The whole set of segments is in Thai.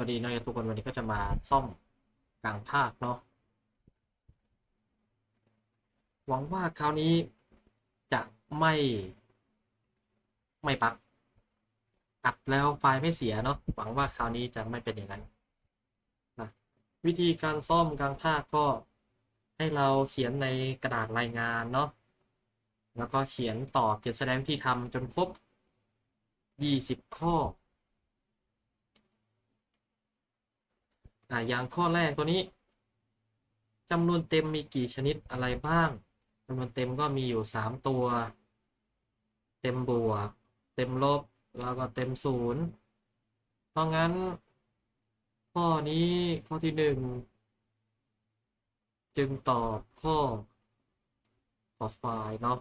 วัสดีนักเรียนทุกคนวันนี้ก็จะมาซ่อมกลางภาคเนาะหวังว่าคราวนี้จะไม่ ไม่ปักอัดแล้วไฟล์ไม่เสียเนาะหวังว่าคราวนี้จะไม่เป็นอย่างนั้นนะวิธีการซ่อมกลางภาคก็ให้เราเขียนในกระดาษรายงานเนาะแล้วก็เขียนต่อเขียนแสดงที่ทำจนครบยี่สิบข้อ อ่าอย่างข้อแรกตัวนี้จำนวนเต็มมีกี่ชนิดอะไรบ้างจำนวนเต็มก็มีอยู่สามตัว เต็มบวก เต็มลบแล้วก็เต็มศูนย์เพราะงั้น ข้อนี้ข้อที่หนึ่งจึงตอบข้อขอควายเนาะ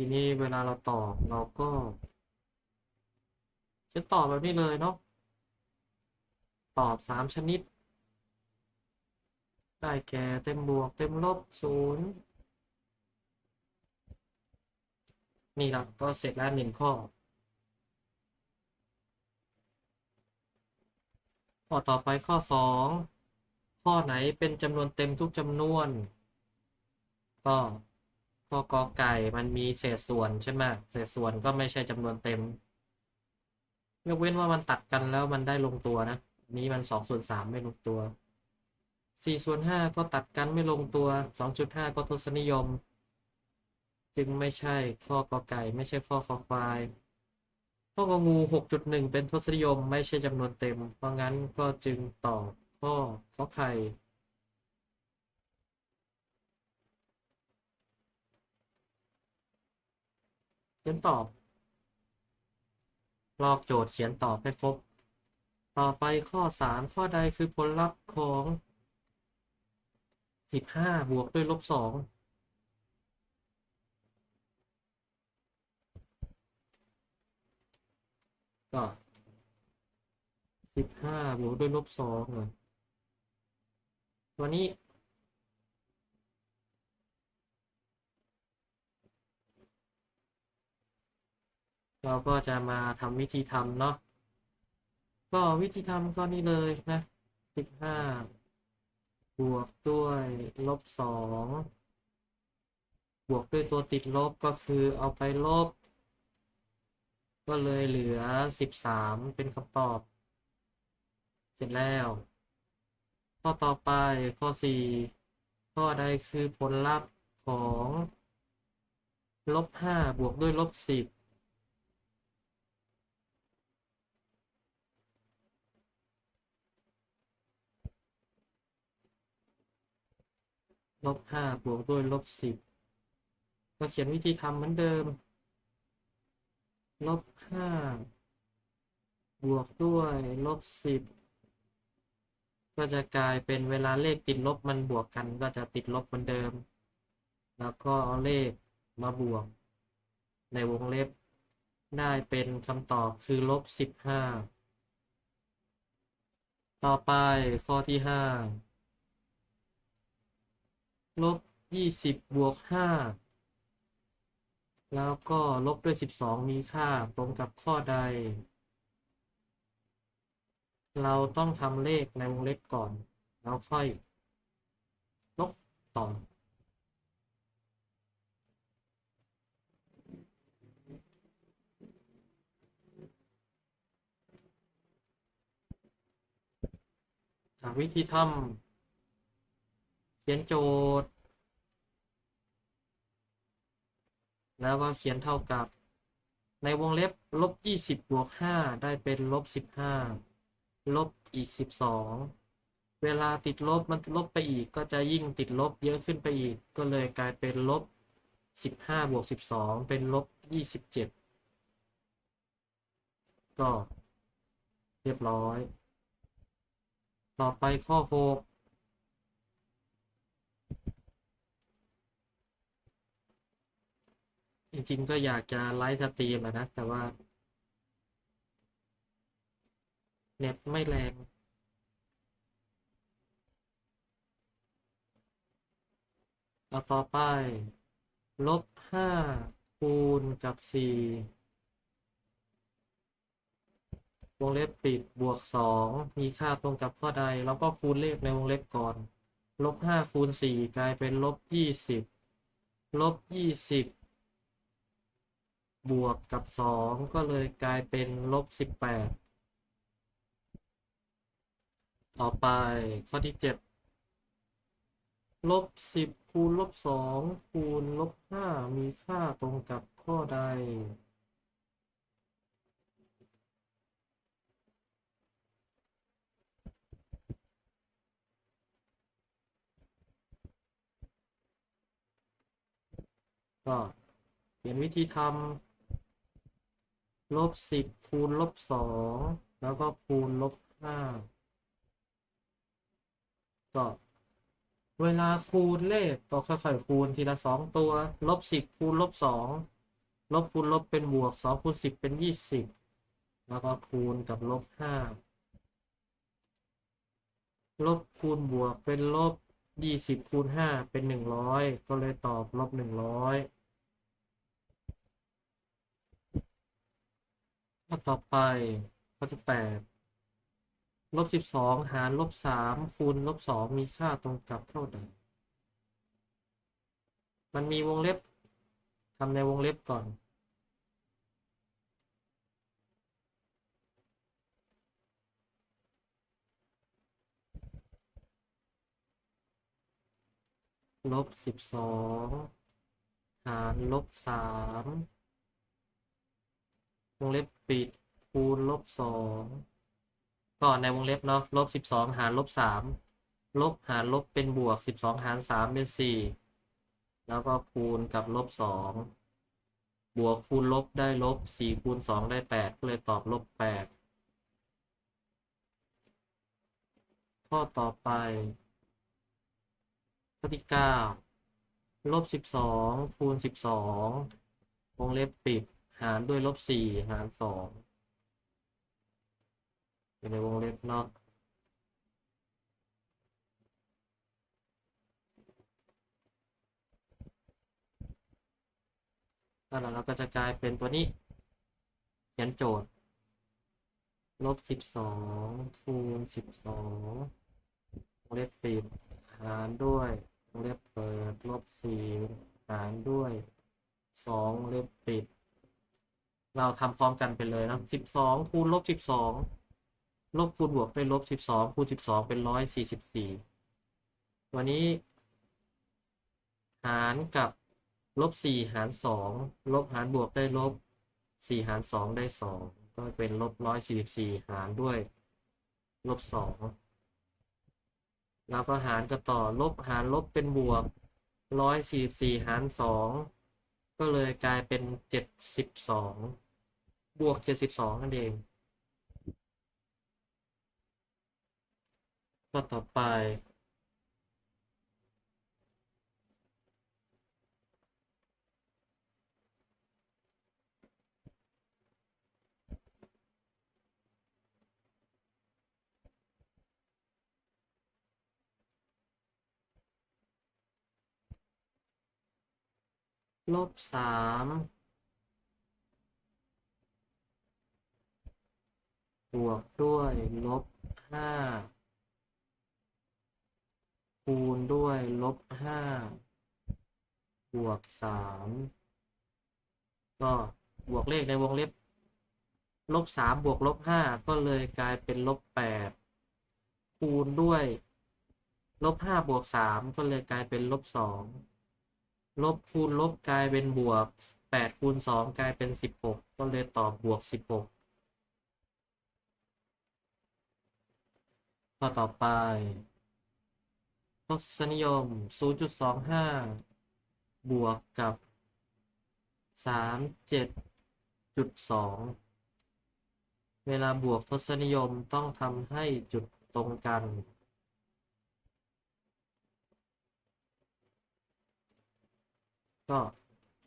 ทีนี้เวลาเราตอบเราก็จะตอบแบบนี้เลยเนาะตอบสามชนิด ได้แก่เต็มบวกเต็มลบศูนย์นี่ครับก็เสร็จแล้วหนึ่งข้อ ข้อต่อไปข้อสองข้อไหนเป็นจำนวนเต็มทุกจำนวน ก็ ข้อกอไก่มันมีเศษส่วนใช่ไหมเศษส่วนก็ไม่ใช่จำนวนเต็ม ยกเว้นว่ามันตัดกันแล้วมันได้ลงตัวนะ นี้มันสองส่วนสามไม่ลงตัวสี่ส่วนห้าก็ตัดกันไม่ลงตัวสองจุดห้าก็ทศนิยม จึงไม่ใช่ข้อกอไก่ไม่ใช่ข้อคอควายข้อกองูหกจุดหนึ่งเป็นทศนิยมไม่ใช่จำนวนเต็ม เพราะงั้นก็จึงตอบข้อข้อไข่ ขียนตอบ ลอกโจทย์เขียนตอบให้ครบ ต่อไปข้อ 3 ข้อใดคือผลลัพธ์ของ 15 บวกด้วยลบ 2ก็15บวกด้วยลบ2เหรอตัวนี้ เราก็จะมาทำวิธีทำเนาะก็วิธีทำก็นี่เลยนะสิบห้าบวกด้วยลบสองบวกด้วยตัวติดลบก็คือเอาไปลบ ก็เลยเหลือสิบสามเป็นคำตอบ เสร็จแล้ว ข้อต่อไปข้อสี่ข้อใดคือผลลัพธ์ของลบห้าบวกด้วยลบสิบ ลบห้าบวกด้วยลบสิบก็เขียนวิธีทำเหมือนเดิม ลบห้าบวกด้วยลบสิบก็จะกลายเป็นเวลาเลขติดลบมันบวกกันก็จะติดลบเหมือนเดิม แล้วก็เอาเลขมาบวก ในวงเล็บได้เป็นคำตอบคือลบสิบห้าต่อไปข้อที่ห้า ลบยี่สิบบวกห้าแล้วก็ลบด้วยสิบสองมีค่าตรงกับข้อใด เราต้องทำเลขในวงเล็บก่อน แล้วค่อย ลบต่อวิธีทำ ขียนโจทย์ แล้วก็เขียนเท่ากับ ในวงเล็บลบยี่สิบบวกห้าได้เป็นลบสิบห้าลบอีกสิบสองเวลาติดลบมันลบไปอีกก็จะยิ่งติดลบเยอะขึ้นไปอีกก็เลยกลายเป็นลบสิบห้าบวกสิบสองเป็นลบยี่สิบเจ็ดก็เรียบร้อย ต่อไปข้อหก จริง ๆ ก็อยากจะไลฟ์สตรีมนะ แต่ว่า เน็ตไม่แรงเอาต่อไป ลบห้าคูณกับสี่วงเล็บปิดบวกสองมีค่าตรงกับข้อใด แล้วก็คูณเลขในวงเล็บก่อน ลบห้าคูณสี่กลายเป็นลบยี่สิบลบยี่สิบ บวกกับสองก็เลยกลายเป็นลบสิบแปดต่อไปข้อที่เจ็ดลบสิบคูณลบสองคูณลบห้ามีค่าตรงกับข้อใดก็เปลี่ยนวิธีทำ ลบสิบคูณลบสองแล้วก็คูณลบห้าก็เวลาคูณเลขก็ค่อยๆคูณทีละสองตัว ลบสิบคูณลบสองลบคูณลบเป็นบวกสองคูณสิบเป็นยี่สิบแล้วก็คูณกับลบห้าลบคูณบวกเป็นลบยี่สิบคูณห้าเป็นหนึ่งร้อยก็เลยตอบลบหนึ่งร้อย ข้อต่อไปข้อที่แปดลบสิบสองหารลบสามคูณลบสองมีค่าตรงกับเท่าใดมันมีวงเล็บทำในวงเล็บก่อน ลบสิบสองหารลบสาม วงเล็บปิดคูณลบสองก็ในวงเล็บเนาะลบสิบสองหารลบสามลบหารลบเป็นบวกสิบสองหารสามเป็นสี่แล้วก็คูณกับลบสองบวกคูณลบได้ลบสี่คูณสองได้แปดก็เลยตอบลบแปดข้อต่อไปข้อที่เก้าลบสิบสองคูณสิบสองวงเล็บปิด หารด้วยลบสี่หารสองอยู่ในวงเล็บเนาะแล้วเราก็จะกลายเป็นตัวนี้ เขียนโจทย์ ลบสิบสองคูณสิบสองวงเล็บปิดหารด้วยวงเล็บเปิด ลบสี่หารด้วยสองวงเล็บปิด เราทำพร้อมกันไปเลยนะสิบสองคูณลบสิบสองลบคูณบวกด้วยลบสิบสองคูณสิบสองเป็นร้อยสี่สิบสี่วันนี้ หารกับลบสี่หารสองลบหารบวกได้ลบสี่หารสองได้สองก็เป็นลบร้อยสี่สิบสี่หารด้วย ลบสองแล้วก็หารกับต่อลบหารลบเป็นบวกร้อยสี่สี่หารสองก็เลยกลายเป็นเจ็ดสิบสอง บวกเจ็ดสิบสองนั่นเองก็ต่อไป ลบสาม บวกด้วยลบห้าคูณด้วยลบห้าบวกสามก็บวกเลขในวงเล็บลบสามบวกลบห้าก็เลยกลายเป็นลบแปดคูณด้วยลบห้าบวกสามก็เลยกลายเป็นลบสองลบคูณลบกลายเป็นบวกแปดคูณสองกลายเป็นสิบหกก็เลยตอบบวกสิบหก ข้อต่อไปทศนิยม 0.25 บวกกับ 37.2 เวลาบวกทศนิยมต้องทำให้จุดตรงกัน ก็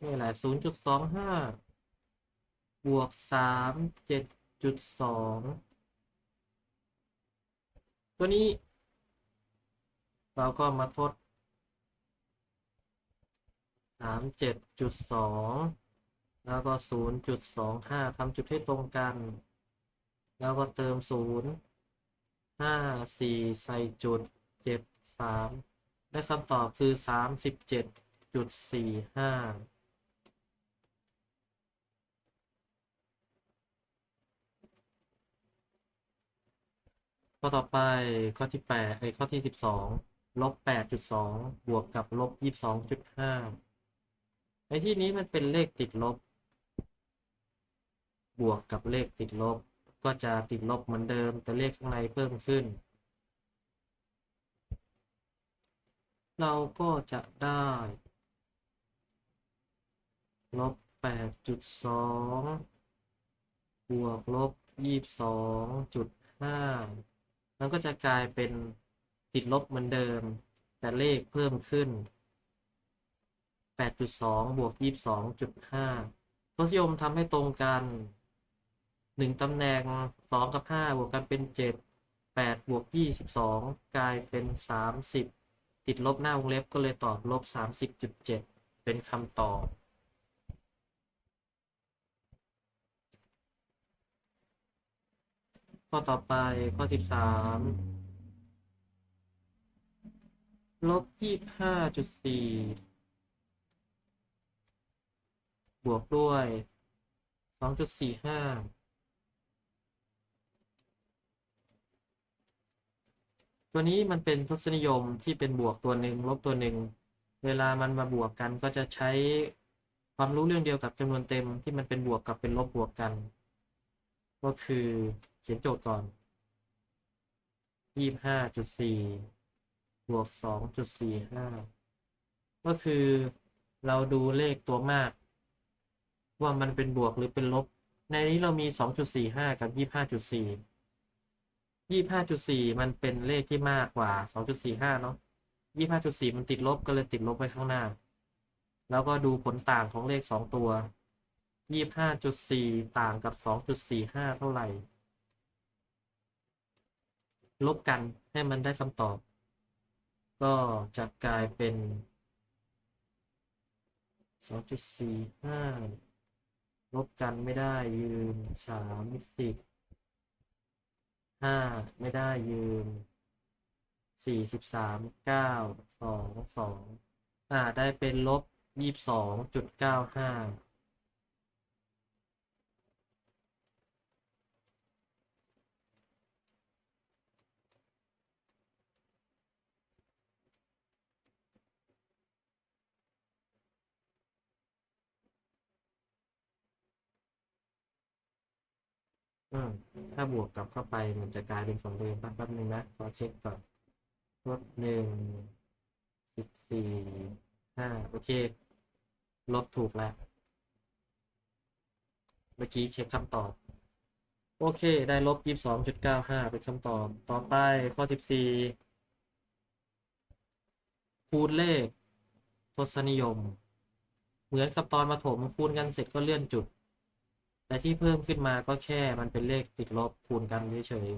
นี่แหละ 0.25 บวก 37.2 ตัวนี้ เราก็มาทด 37.2 แล้วก็ 0.25ทำจุดให้ตรงกัน แล้วก็เติม 0 5 4 ใส่จุด 7 3 ได้คำตอบคือ 37.45 ข้อต่อไปข้อที่แปดไอ้ข้อที่สิบสองลบแปดจุดสองบวกกับลบยี่สิบสองจุดห้าไอ้ที่นี้มันเป็นเลขติดลบ บวกกับเลขติดลบ ก็จะติดลบเหมือนเดิม แต่เลขข้างในเพิ่มขึ้น เราก็จะได้ลบแปดจุดสองบวกลบยี่สิบสองจุดห้า มันก็จะกลายเป็นติดลบเหมือนเดิม แต่เลขเพิ่มขึ้น 8.2 บวก 22.5ทศนิยมทำให้ตรงกัน 1ตำแหน่ง 2 กับ 5 บวกกันเป็น 7 8 บวก 22 กลายเป็น 30 ติดลบหน้าวงเล็บก็เลยตอบลบ 30.7 เป็นคำตอบ ข้อต่อไปข้อ13ลบ25.4บวกด้วย2.45ตัวนี้มันเป็นทศนิยมที่เป็นบวกตัวหนึ่งลบตัวหนึ่งเวลามันมาบวกกันก็จะใช้ความรู้เรื่องเดียวกับจำนวนเต็มที่มันเป็นบวกกับเป็นลบบวกกัน ก็คือ เขียนโจทย์ก่อนยี่ห้าจุดสี่บวกสองจุดสี่ห้าก็คือเราดูเลขตัวมาก ว่ามันเป็นบวกหรือเป็นลบ ในนี้เรามีสองจุดสี่ห้ากับยี่ห้าจุดสี่ยี่ห้าจุดสี่มันเป็นเลขที่มากกว่าสองจุดสี่ห้าเนาะยี่ห้าจุดสี่มันติดลบก็เลยติดลบไว้ข้างหน้า แล้วก็ดูผลต่างของเลขสองตัวยี่ห้าจุดสี่ต่างกับสองจุดสี่ห้าเท่าไหร่ ลบกันให้มันได้คำตอบ ก็จะกลายเป็น 2.45 ลบกันไม่ได้ยืน30 5 ไม่ได้ยืน43 9 2 2 อ่า ได้เป็นลบ 22.95 อืมถ้าบวกกลับเข้าไปมันจะกลายเป็นของเดิมแป๊บนึงนะขอเช็คก่อนลบหนึ่งสิบสี่ห้าโอเค ลบถูกแล้ว เมื่อกี้เช็คคำตอบ โอเค ได้ลบยี่สิบสองจุดเก้าห้าเป็นคำตอบ ต่อไปข้อสิบสี่คูณเลขทศนิยม เหมือนกับตอนประถมคูณกันเสร็จก็เลื่อนจุด แต่ที่เพิ่มขึ้นมาก็แค่มันเป็นเลขติดลบคูณกันเฉย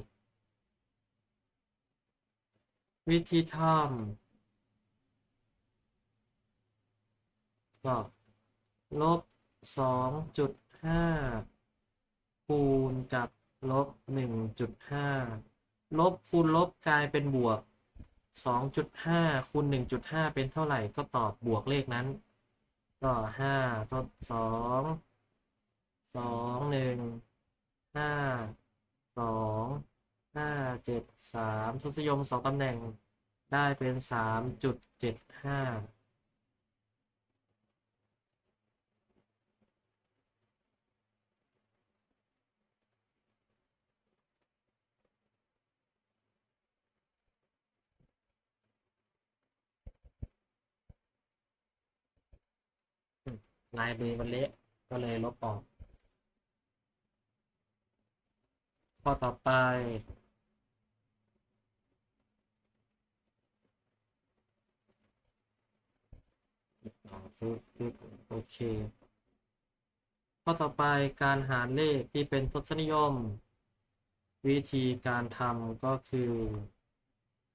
ๆวิธีทำก็ลบสองจุดห้าคูณกับลบหนึ่งจุดห้าลบคูณลบกลายเป็นบวกสองจุดห้าคูณหนึ่งจุดห้าเป็นเท่าไหร่ก็ตอบบวกเลขนั้น ก็ห้าทดสอง สองหนึ่งห้าสองห้าเจ็ดสามทศยมสองตำแหน่งได้เป็นสามจุดเจ็ดห้าลายมือมันเละก็เลยลบออก ข้อต่อไปต่อปึ๊บปึ๊บโอเค ข้อต่อไปการหารเลขที่เป็นทศนิยม วิธีการทำก็คือ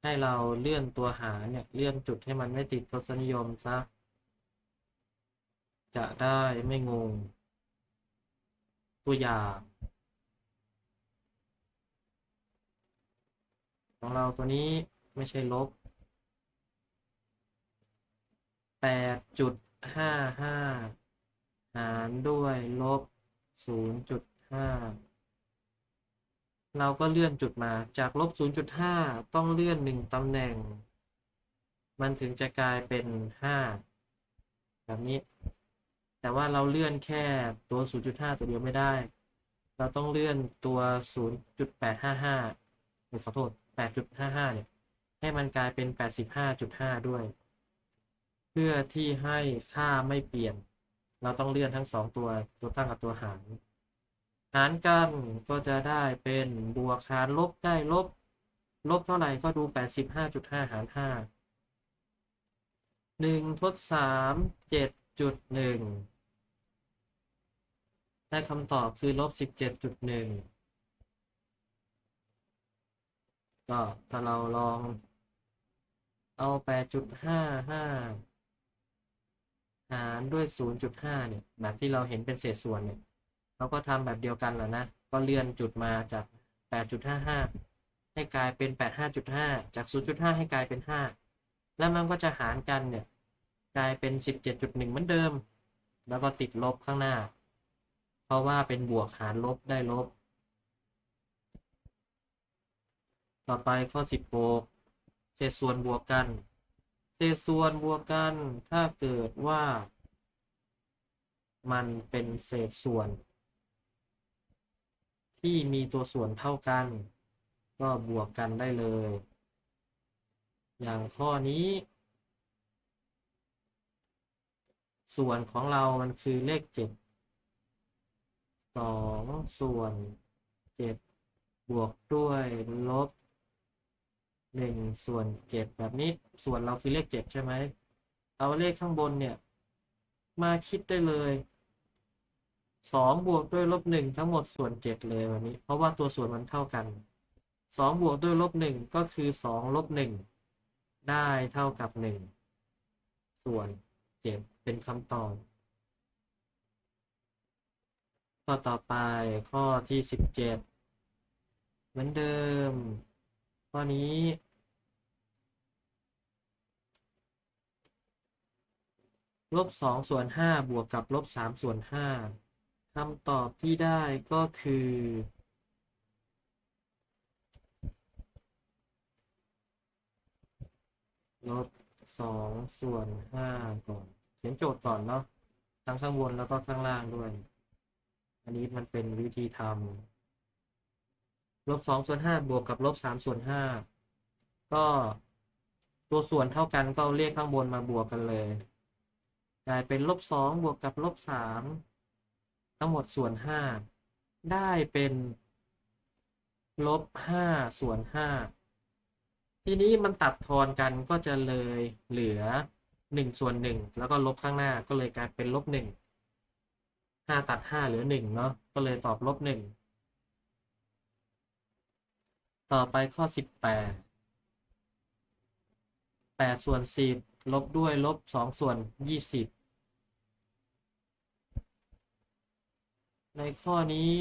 ให้เราเลื่อนตัวหารเนี่ย เลื่อนจุดให้มันไม่ติดทศนิยมซะ จะได้ไม่งง ตัวอย่าง ของเราตัวนี้ไม่ใช่ลบแปดจุดห้าห้าหารด้วยลบศูนย์จุดห้าเราก็เลื่อนจุดมาจากลบศูนย์จุดห้าต้องเลื่อนหนึ่งตำแหน่ง มันถึงจะกลายเป็นห้าแบบนี้ แต่ว่าเราเลื่อนแค่ตัว 0.5 ตัวเดียวไม่ได้ เราต้องเลื่อนตัว 0.855หรือขอโทษ 8.55 เนี่ย ให้มันกลายเป็น 85.5 ด้วย เพื่อที่ให้ค่าไม่เปลี่ยน เราต้องเลื่อนทั้งสองตัว ตัวตั้งกับตัวหาร หารกันก็จะได้เป็นบวกหารลบได้ลบ ลบเท่าไหร่ก็ดู 85.5 หาร 5 1ทด3 7.1ได้คำตอบคือลบ 17.1 ก็ถ้าเราลอง เอาแปดจุดห้าห้าหารด้วยศูนย์จุดห้าเนี่ย แบบที่เราเห็นเป็นเศษส่วนเนี่ยเราก็ทำแบบเดียวกันแหละนะ ก็เลื่อนจุดมาจากแปดจุดห้าห้าให้กลายเป็นแปดห้าจุดห้าจากศูนย์จุดห้าให้กลายเป็นห้าแล้วมันก็จะหารกันเนี่ยกลายเป็น17.1เหมือนเดิม แล้วก็ติดลบข้างหน้า เพราะว่าเป็นบวกหารลบได้ลบ ต่อไปข้อ 16 เศษส่วนบวกกัน เศษส่วนบวกกัน ถ้าเกิดว่า มันเป็นเศษส่วน ที่มีตัวส่วนเท่ากัน ก็บวกกันได้เลย อย่างข้อนี้ ส่วนของเรามันคือเลขเจ็ดสองส่วนเจ็ดบวกด้วยลบ หนึ่งส่วนเจ็ดแบบนี้ส่วนเราคือเลขเจ็ดใช่ไหมเอาเลขข้างบนเนี่ย มาคิดได้เลยสองบวกด้วยลบหนึ่งทั้งหมดส่วนเจ็ดเลยแบบนี้ เพราะว่าตัวส่วนมันเท่ากันสองบวกด้วยลบหนึ่งก็คือสองลบหนึ่งได้เท่ากับหนึ่งส่วนเจ็ดเป็นคำตอบข้อต่อไปข้อที่สิบเจ็ดเหมือนเดิม ข้อนี้ ลบสองส่วนห้าบวกกับลบสามส่วนห้าคำตอบที่ได้ก็คือ ลบสองส่วนห้าก่อน เขียนโจทย์ก่อนเนาะทั้งข้างบนแล้วก็ข้างล่างด้วย อันนี้มันเป็นวิธีทำ ลบสองส่วนห้าบวกกับลบสามส่วนห้าก็ตัวส่วนเท่ากันก็เรียกข้างบนมาบวกกันเลยกลายเป็นลบสองบวกกับลบสามทั้งหมดส่วนห้าได้เป็นลบห้าส่วนห้าทีนี้มันตัดทอนกันก็จะเลยเหลือหนึ่งส่วนหนึ่งแล้วก็ลบข้างหน้าก็เลยกลายเป็นลบหนึ่งห้าตัดห้าเหลือหนึ่งเนาะก็เลยตอบลบหนึ่ง ต่อไปข้อสิบแปดแปดส่วนสิบลบด้วยลบสองส่วนยี่สิบในข้อนี้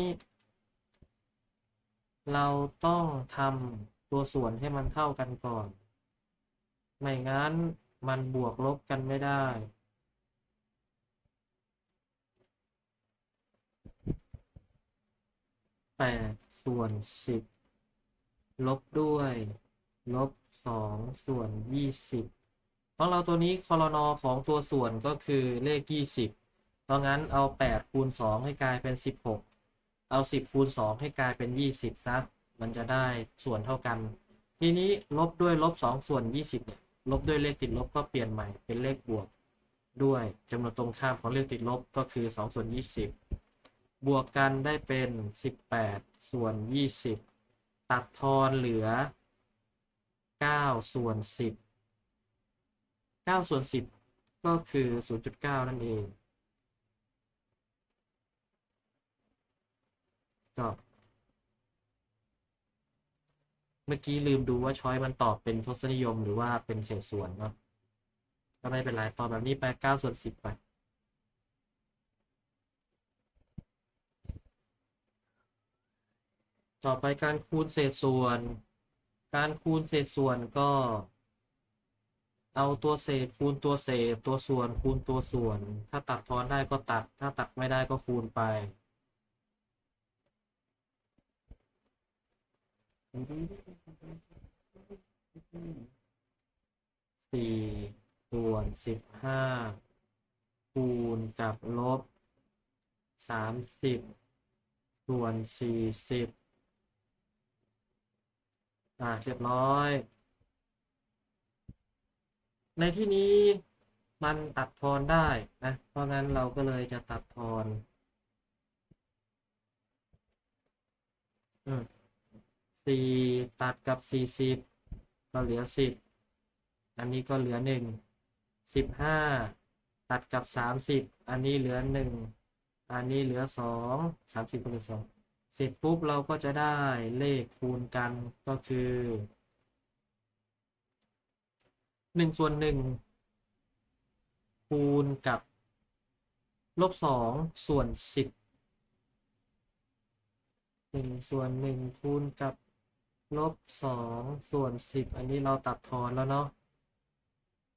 เราต้องทำตัวส่วนให้มันเท่ากันก่อน ไม่งั้นมันบวกลบกันไม่ได้แปดส่วนสิบ ลบด้วย ลบสองส่วนยี่สิบของเราตัวนี้คอรนอของตัวส่วนก็คือเลขยี่สิบเพราะงั้นเอาแปดคูณสองให้กลายเป็นสิบหกเอาสิบคูณสองให้กลายเป็นยี่สิบซะมันจะได้ส่วนเท่ากัน ทีนี้ลบด้วยลบสองส่วนยี่สิบเนี่ยลบด้วยเลขติดลบก็เปลี่ยนใหม่เป็นเลขบวก ด้วยจำนวนตรงข้ามของเลขติดลบก็คือสองส่วนยี่สิบบวกกันได้เป็นสิบแปดส่วนยี่สิบ ตัดทอนเหลือเก้าส่วนสิบเก้าส่วนสิบก็คือศูนย์จุดเก้านั่นเอง ก็ เมื่อกี้ลืมดูว่าช้อยมันตอบเป็นทศนิยมหรือว่าเป็นเศษส่วนเนาะก็ไม่เป็นไรตอบแบบนี้ไปเก้าส่วนสิบไป ต่อไปการคูณเศษส่วน การคูณเศษส่วนก็ เอาตัวเศษคูณตัวเศษ ตัวส่วนคูณตัวส่วน ถ้าตัดทอนได้ก็ตัด ถ้าตัดไม่ได้ก็คูณไปสี่ส่วนสิบห้าคูณกับลบสามสิบส่วนสี่สิบ อ่าเรียบร้อย ในที่นี้มันตัดทอนได้นะ เพราะงั้นเราก็เลยจะตัดทอนอืมสี่ตัดกับสี่สิบก็เหลือสิบอันนี้ก็เหลือหนึ่งสิบห้าตัดกับสามสิบอันนี้เหลือหนึ่งอันนี้เหลือสองสามสิบก็เหลือสอง เสร็จปุ๊บเราก็จะได้เลขคูณกันก็คือหนึ่งส่วนหนึ่งคูณกับลบสองส่วนสิบหนึ่งส่วนหนึ่งคูณกับลบสองส่วนสิบอันนี้เราตัดทอนแล้วเนาะ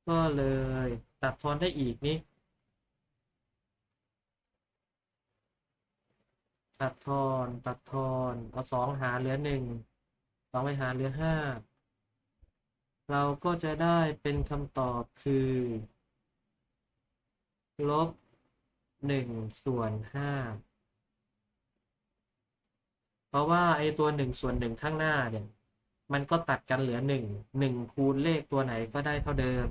ก็เลยตัดทอนได้อีกนี่ ตัดทอนตัดทอนเอาสองหารเหลือหนึ่งสองไปหารเหลือห้าเราก็จะได้เป็นคำตอบคือลบหนึ่งส่วนห้าเพราะว่าไอ้ตัวหนึ่งส่วนหนึ่งข้างหน้าเนี่ย มันก็ตัดกันเหลือหนึ่งหนึ่งคูณเลขตัวไหนก็ได้เท่าเดิม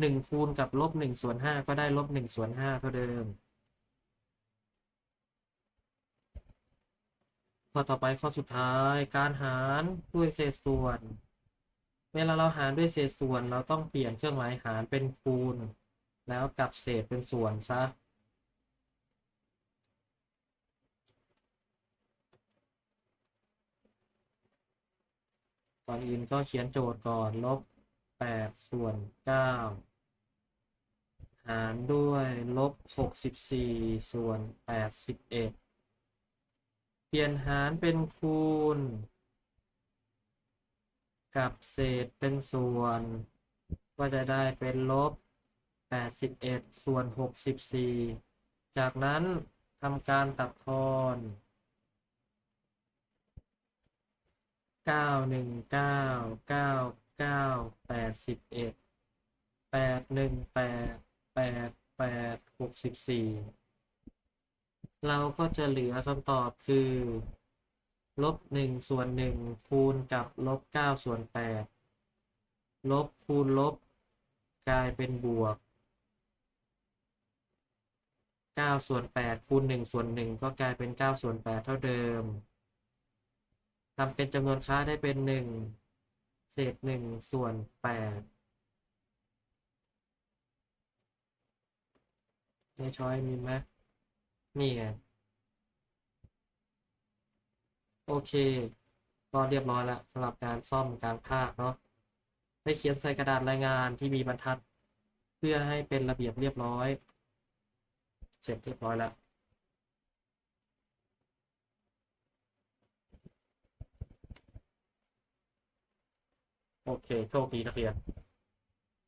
หนึ่งคูณกับลบหนึ่งส่วนห้าก็ได้ลบหนึ่งส่วนห้าเท่าเดิม ข้อต่อไปข้อสุดท้ายการหารด้วยเศษส่วน เวลาเราหารด้วยเศษส่วนเราต้องเปลี่ยนเครื่องหมายหารเป็นคูณ แล้วกลับเศษเป็นส่วนซะก่อนอื่นก็เขียนโจทย์ก่อนลบแปดส่วนเก้าหารด้วยลบหกสิบสี่ส่วนแปดสิบเอ็ด เปลี่ยนหารเป็นคูณ กับเศษเป็นส่วน ก็จะได้เป็นลบ 81 ส่วน 64 จากนั้นทำการตัดทอน9 1 9 9 9 81 8 1 8 8 8 64เเราก็จะเหลือคำตอบคือลบหนึ่งส่วนหนึ่งคูณกับลบเก้าส่วนแปดลบคูณลบ กลายเป็นบวกเก้าส่วนแปดคูณหนึ่งส่วนหนึ่งก็กลายเป็นเก้าส่วนแปดเท่าเดิมทำเป็นจำนวนค่าได้เป็นหนึ่งเศษหนึ่งส่วนแปดในช้อยมีไหม นี่ไง โอเค ก็เรียบร้อยแล้วสำหรับการซ่อมการภาคเนาะได้เขียนใส่กระดาษรายงานที่มีบรรทัด เพื่อให้เป็นระเบียบเรียบร้อย เสร็จเรียบร้อยแล้วโอเค โชคดีนักเรียน